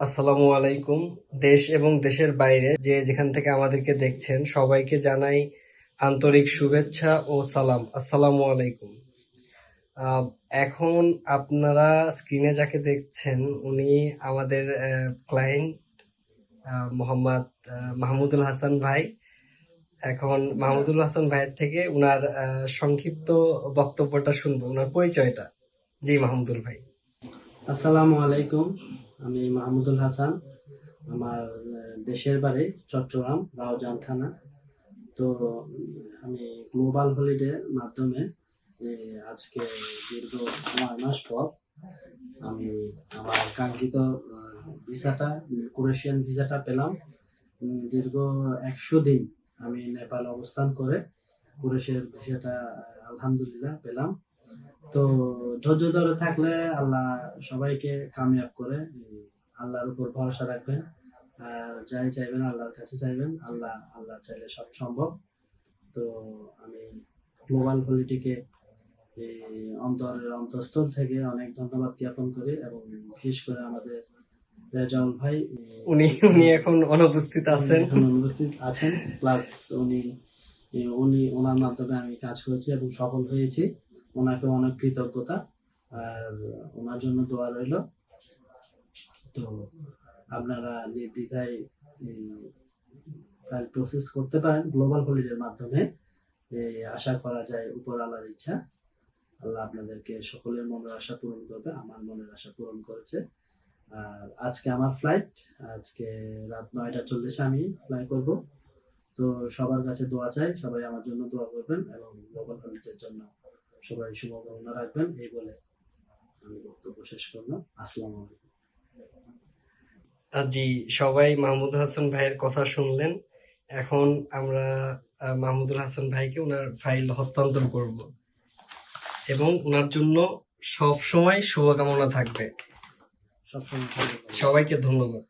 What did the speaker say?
আসসালামু আলাইকুম। দেশ এবং দেশের বাইরে যে যেখান থেকে আমাদেরকে দেখছেন, সবাইকে জানাই আন্তরিক শুভেচ্ছা ও সালাম। আসসালামু আলাইকুম। এখন আপনারা স্ক্রিনে যাকে দেখছেন, উনি আমাদের ক্লায়েন্ট মোহাম্মদ মাহমুদুল হাসান ভাই। এখন মাহমুদুল হাসান ভাইয়ের থেকে উনার সংক্ষিপ্ত বক্তব্যটা শুনব, উনার পরিচয়টা। জি, মাহমুদুল ভাই। আসসালামু আলাইকুম। আমি মাহমুদুল হাসান, আমার দেশের বাড়ি চট্টগ্রাম, রাউজান থানা। তো আমি গ্লোবাল হলিডে মাধ্যমে আজকে দীর্ঘ নয় মাস পর আমি আমার কাঙ্ক্ষিত ভিসাটা, ক্রোয়েশিয়ান ভিসাটা পেলাম। দীর্ঘ একশো দিন আমি নেপাল অবস্থান করে ক্রোয়েশিয়ার ভিসাটা, আলহামদুলিল্লাহ, পেলাম। তো ধৈর্য ধরে থাকলে আল্লাহ সবাইকে কামিয়াব করে আল্লাহর উপর ভরসা রাখবেন। আর যাই চাইবেন আল্লাহর কাছে চাইবেন আল্লাহ আল্লাহ চাইলে সব সম্ভব। তো আমি গ্লোবাল হলিটিকে অন্তরের অন্তঃস্থল থেকে অনেক ধন্যবাদ জ্ঞাপন করি এবং বিশেষ করে আমাদের রেজাউল ভাই উনি উনি এখন অনুপস্থিত আছেন। অনুপস্থিত আছেন। প্লাস উনি উনি ওনার মাধ্যমে আমি কাজ করেছি এবং সফল হয়েছি। ওনাকে অনেক কৃতজ্ঞতা, আর ওনার জন্য দোয়া রইল। তো আপনারা নির্দ্বিধায় ফাইল প্রসেস করতে পারেন গ্লোবাল হলিডের মাধ্যমে। আশা করা যায় উপর আল্লাহর ইচ্ছা, আল্লাহ আপনাদেরকে সকলের মনের আশা পূরণ করবে, আমার মনের আশা পূরণ করেছে। আর আজকে আমার ফ্লাইট আজকে রাত নয়টা চল্লিশে আমি ফ্লাই করব। তো সবার কাছে দোয়া চাই, সবাই আমার জন্য দোয়া করবেন এবং গ্লোবাল হলিডের জন্য সবাই শুভকামনা রাখবেন এই বলে আমি বক্তব্য শেষ করলাম। আসসালামু আলাইকুম। জি সবাই মাহমুদ হাসান ভাইয়ের কথা শুনলেন এখন আমরা মাহমুদুল হাসান ভাইকে ওনার ফাইল হস্তান্তর করব এবং ওনার জন্য সব সময় শুভকামনা থাকবে। সবাইকে ধন্যবাদ।